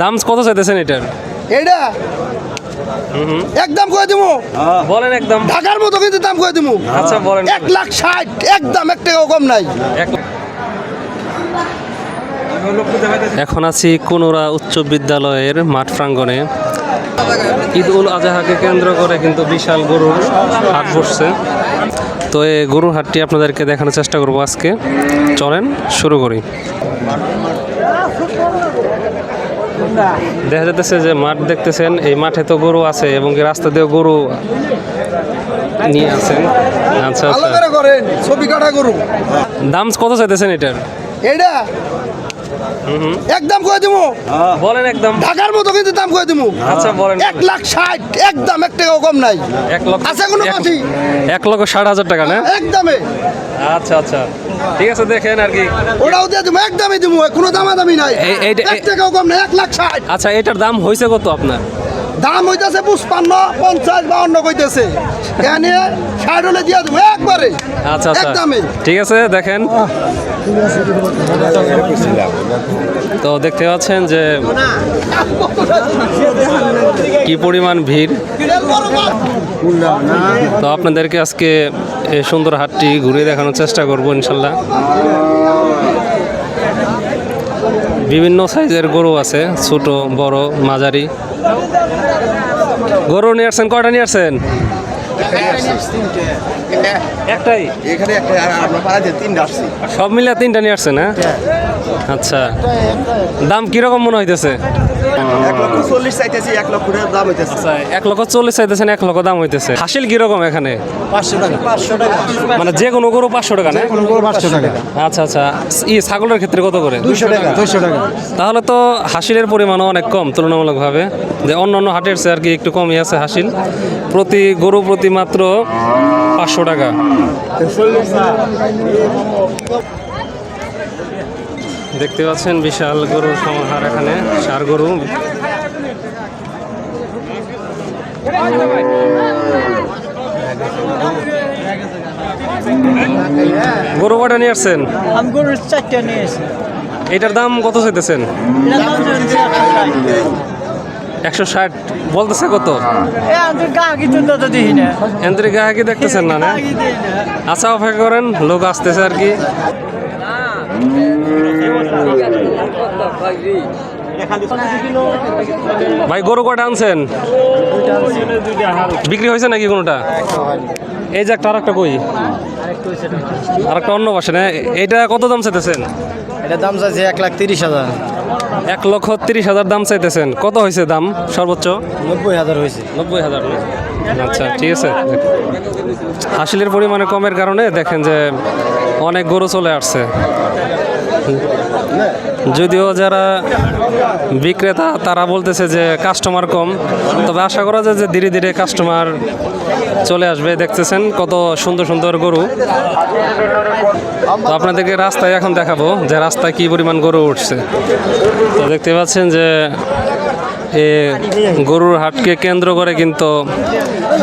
দাম কত চাইতেছেন এটার? এইটা একদম করে দিবো বলেন একদম ঢাকার মতো কিন্তু দাম করে দিবো আচ্ছা বলেন। এক লাখ ষাট একদম এক টাকাও কম নাই। এক এখন আছি কুনুরা উচ্চ বিদ্যালয়ের মাঠ প্রাঙ্গণে। ঈদ উল আজহাকে কেন্দ্র করে কিন্তু বিশাল গরুর হাট বসছে। তো এই গরুর হাটটি আপনাদেরকে দেখানোর চেষ্টা করব আজকে। চলেন শুরু করি। দেখা যাচ্ছে যে মাঠ দেখতেছেন এই মাঠে তো গরু আছে এবং রাস্তা দিয়ে গরু নিয়ে আসেন। আচ্ছা আচ্ছা। ছবি কাটা গরু। দাম কত চাইতেছেন এটার? এইটা? একদম করে দিবো বলেন একদম ঢাকার মতো কিন্তু দাম করে দিবো আচ্ছা বলেন। এক লাখ ষাট একদম এক টাকাও কম নাই। এক লক্ষ আছে কোনো এক- এক লক্ষ ষাট হাজার টাকা না? একদমে আচ্ছা আচ্ছা। ঠিক আছে দেখেন আর কি। ওটাও দিয়ে দিবো একদমই দিবো কোনো দামাদামি নাই। এক টাকাও কম নাই এক লাখ ষাট। আচ্ছা এটার দাম হয়েছে কত আপনার? দাম হইতেছে পুষ্পান্ন পঞ্চাশ বাউন্ন কইতেছে। এখানে ষাট হলে দিয়ে দেবো একবারে। আচ্ছা আচ্ছা। ঠিক আছে দেখেন। তো দেখতে পাচ্ছেন যে কি পরিমাণ ভিড়। তো আপনাদেরকে আজকে এই সুন্দর হাটটি ঘুরিয়ে দেখানোর চেষ্টা করব ইনশাল্লাহ। বিভিন্ন সাইজের গরু আছে ছোট বড় মাঝারি। গরু নিয়ে আসছেন কয়টা নিয়ে আসছেন? একটাই? এখানে একটা আর আপনার পাড়াতে তিনটা আসছি। সব মিলে তিনটা নিয়ে আসছেন না আচ্ছা। দাম কীরকম মনে হইতেছে? এক লক্ষ চল্লিশ চাইতেছি এক লক্ষ দাম হইতেছে। আচ্ছা এক লক্ষ চল্লিশ চাইতেছেন এক লক্ষ দাম হইতেছে। হাসিল কীরকম এখানে? পাঁচশো টাকা। পাঁচশো টাকা। মানে যে কোনো গরু পাঁচশো টাকা না? পাঁচশো টাকা। আচ্ছা আচ্ছা। ই ছাগলের ক্ষেত্রে কত করে? দুইশো টাকা। দুইশো টাকা। তাহলে তো হাসিলের পরিমাণও অনেক কম তুলনামূলকভাবে। যে অন্য অন্য হাটের চেয়ে আর কি একটু কমই আছে হাসিল। প্রতি গরু প্রতি মাত্র পাঁচশো টাকা। দেখতে পাচ্ছেন বিশাল গরুর সমাহার এখানে সার গরু। গরু কটা নিয়ে আসছেন? এটার দাম কত চাইতেছেন? একশো ষাট। বলতেছে কত? এন্ত্রে গাহাকি দেখতেছেন না না। আচ্ছা অপেক্ষা করেন লোক আসতেছে আর কি। ভাই গরু কটা আনছেন? বিক্রি হয়েছে নাকি কোনোটা? এই যে একটা আর একটা কই? আর একটা অন্য পাশে না? এইটা কত দাম চাইতেছেন? এটা দাম চাইছে এক লাখ তিরিশ হাজার। এক লক্ষ তিরিশ হাজার দাম চাইতেছেন। কত হয়েছে দাম সর্বোচ্চ? নব্বই হাজার হয়েছে। নব্বই হাজার? আচ্ছা ঠিক আছে। হাসিলের পরিমাণে কমের কারণে দেখেন যে অনেক গরু চলে আসছে। যদিও যারা বিক্রেতা, তারা বলতেছে যে কাস্টমার কম। তবে আশা করা যায় যে ধীরে ধীরে কাস্টমার চলে আসবে। দেখতেছেন কত সুন্দর সুন্দর গরু। তো আপনাদেরকে রাস্তায় এখন দেখাবো যে রাস্তায় কি পরিমাণ গরু উঠছে। তো দেখতে পাচ্ছেন যে এ গরুর হাটকে কেন্দ্র করে কিন্তু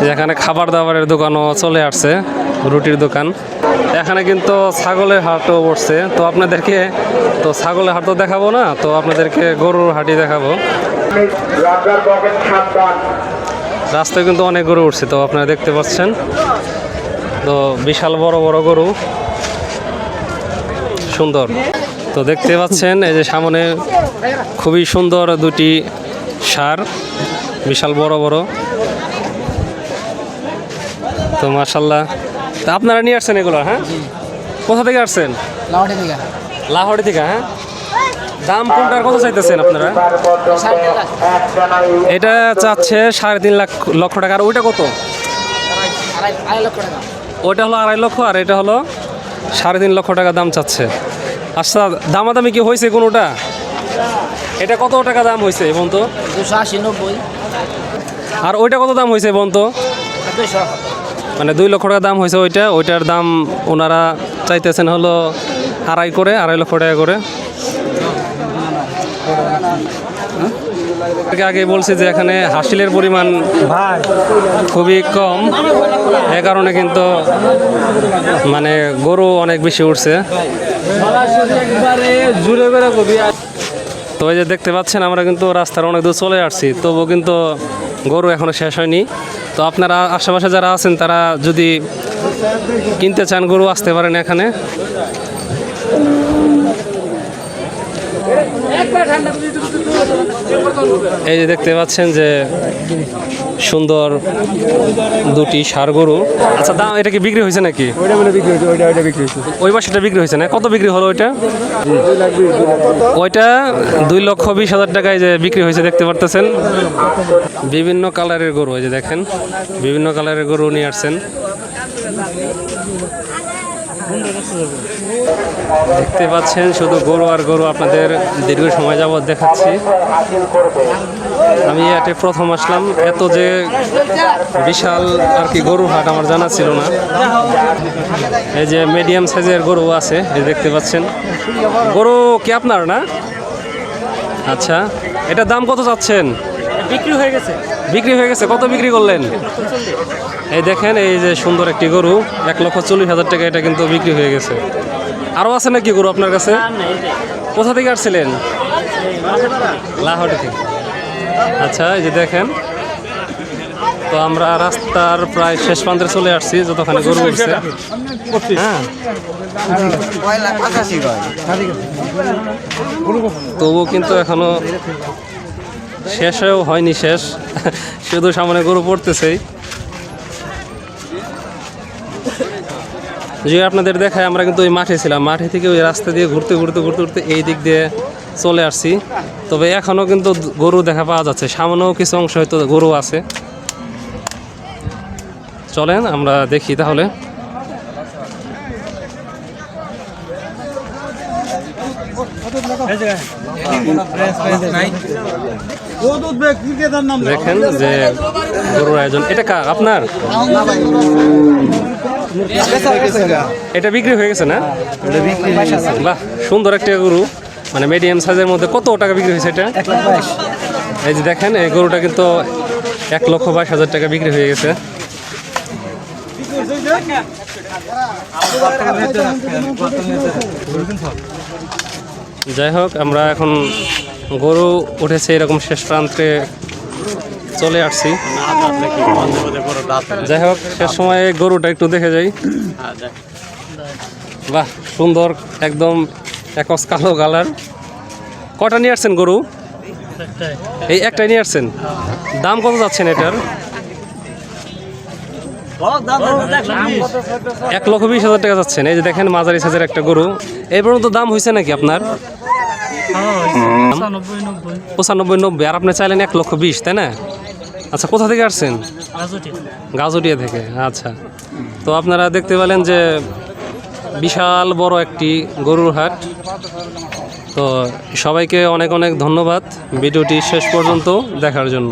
যেখানে খাবার দাবারের দোকানও চলে আসছে, রুটির দোকান। এখানে কিন্তু ছাগলের হাটও বসছে। তো আপনাদেরকে, তো ছাগলের হাটও দেখাবো না, তো আপনাদেরকে গরুর হাটই দেখাবো। রাস্তায় কিন্তু অনেক গরু উঠছে, তো আপনারা দেখতে পাচ্ছেন। তো বিশাল বড় বড় গরু। সুন্দর। তো দেখতে পাচ্ছেন, এই যে সামনে খুবই সুন্দর দুটি সার বিশাল বড় বড়। তো মাশাল্লাহ। তা আপনারা নিয়ে আসছেন এগুলো হ্যাঁ? কোথা থেকে আসছেন? লাহোরি থেকে হ্যাঁ? দাম কোনটার কত চাইতেছেন আপনারা? এটা চাচ্ছে সাড়ে তিন লাখ লক্ষ টাকা। আর ওইটা কত? ওইটা হলো আড়াই লক্ষ আর এটা হলো সাড়ে তিন লক্ষ টাকা দাম চাচ্ছে। আচ্ছা দামাদামি কি হয়েছে কোনোটা? এটা কত টাকা দাম হয়েছে বোন তো দুশো আশি নব্বই। আর ওইটা কত দাম হয়েছে বোন তো দুশো মানে দুই লক্ষ টাকা দাম হয়েছে ওইটা ওইটার দাম ওনারা চাইতেছেন হলো আড়াই করে আড়াই লক্ষ টাকা করে। আগে বলছি যে এখানে হাসিলের পরিমাণ খুবই কম। এ কারণে কিন্তু মানে গরু অনেক বেশি উঠছে। তো এই যে দেখতে পাচ্ছেন, আমরা কিন্তু রাস্তার অনেক দূর চলে আসছি, তবুও কিন্তু গরু এখনও শেষ হয়নি। তো আপনারা আশেপাশে যারা আছেন, তারা যদি কিনতে চান, গরু আসতে পারেন এখানে। এই যে দেখতে পাচ্ছেন যে সুন্দর দুটি সার গরু। আচ্ছা দাম এটা কি বিক্রি হয়েছে নাকি? হয়েছে ওই পাশেটা বিক্রি হয়েছে না? কত বিক্রি হলো ওইটা? ওইটা দুই লক্ষ বিশ হাজার টাকায় যে বিক্রি হয়েছে দেখতে পারতেছেন? বিভিন্ন কালারের গরু এই যে দেখেন বিভিন্ন কালারের গরু নিয়ে আসছেন। দেখতে পাচ্ছেন শুধু গরু আর গরু আপনাদের দীর্ঘ সময় যাবৎ দেখাচ্ছি। আমি এতে প্রথম আসলাম। এত যে বিশাল আর কি গরুর হাট আমার জানা ছিল না। এই যে মিডিয়াম সাইজের গরু আছে এই দেখতে পাচ্ছেন। গরু কি আপনার না? আচ্ছা এটা দাম কত চাচ্ছেন? বিক্রি হয়ে গেছে। বিক্রি হয়ে গেছে কত বিক্রি করলেন? এই দেখেন এই যে সুন্দর একটি গরু এক লক্ষ চল্লিশ হাজার টাকা এটা কিন্তু বিক্রি হয়ে গেছে। আরও আছে নাকি গরু আপনার কাছে? কোথা থেকে আসছিলেন? লাহোর থেকে। আচ্ছা এই যে দেখেন। তো আমরা রাস্তার প্রায় শেষ প্রান্তে চলে আসছি যতখানে গরু উঠছে। হ্যাঁ। তবুও কিন্তু এখনও শেষেও হয়নি শেষ। শুধু সামনে গরু পড়তেছেই। যে আপনাদের দেখায় আমরা কিন্তু ওই মাঠে ছিলাম। মাঠে থেকে ওই রাস্তা দিয়ে ঘুরতে ঘুরতে ঘুরতে ঘুরতে এই দিক দিয়ে চলে আসছি। তবে এখনও কিন্তু গরু দেখা পাওয়া যাচ্ছে। সামনেও কিছু অংশ হয়তো গরু আছে। চলেন, আমরা দেখি তাহলে। দেখেন যে গরুর আয়োজন। এটা কার? আপনার? এটা বিক্রি হয়ে গেছে না? বাহ, সুন্দর একটা গরু। মানে মিডিয়াম সাইজের মধ্যে কত টাকা বিক্রি হয়েছে এটা? এই যে দেখেন, এই গরুটা কিন্তু এক লক্ষ বাইশ হাজার টাকা বিক্রি হয়ে গেছে। যাই হোক, আমরা এখন গরু উঠেছে এরকম শেষ প্রান্তে। চলে আসছি। যাই হোক শেষ সময়ে গরুটা একটু দেখে যাই। বাহ, সুন্দর, একদম একস কালো কালার। কটা নিয়ে আসছেন গরু? এই একটাই নিয়ে আসছেন? দাম কত যাচ্ছেন এটার? এক লক্ষ বিশ হাজার টাকা যাচ্ছেন। এই যে দেখেন মাঝারি সাইজের একটা গরু। এই পর্যন্ত দাম হয়েছে নাকি আপনার? পঁচানব্বই নব্বই। আর আপনি চাইলেন এক লক্ষ বিশ, তাই না? আচ্ছা কোথা থেকে আসছেন? গাজুটিয়া থেকে। আচ্ছা। তো আপনারা দেখতে পেলেন যে বিশাল বড় একটি গরুর হাট। তো সবাইকে অনেক অনেক ধন্যবাদ। ভিডিওটি শেষ পর্যন্ত দেখার জন্য।